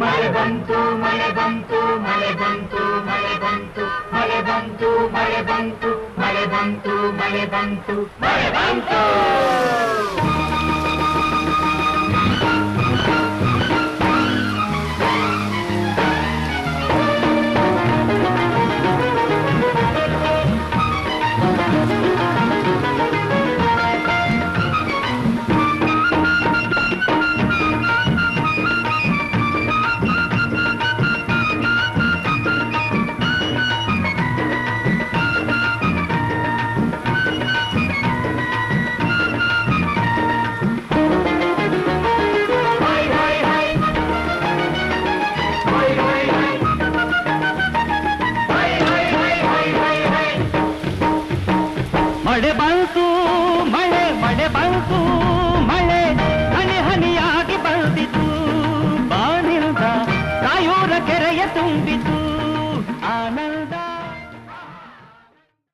మలబంతు మలబంతు మలబంతు మలబంతు మలబంతు మలబంతు మలబంతు మలబంతు మలబంతు. ಮಳೆ ಮಳೆ ಬಂತು ಮಳೆ ಹನಿ ಹನಿಯಾಗಿ ಬಂದಿತು. ಬಾನಿಲ್ದ ಕಾಯೋರ ಕೆರೆಯ ತುಂಬಿತು. ಆನ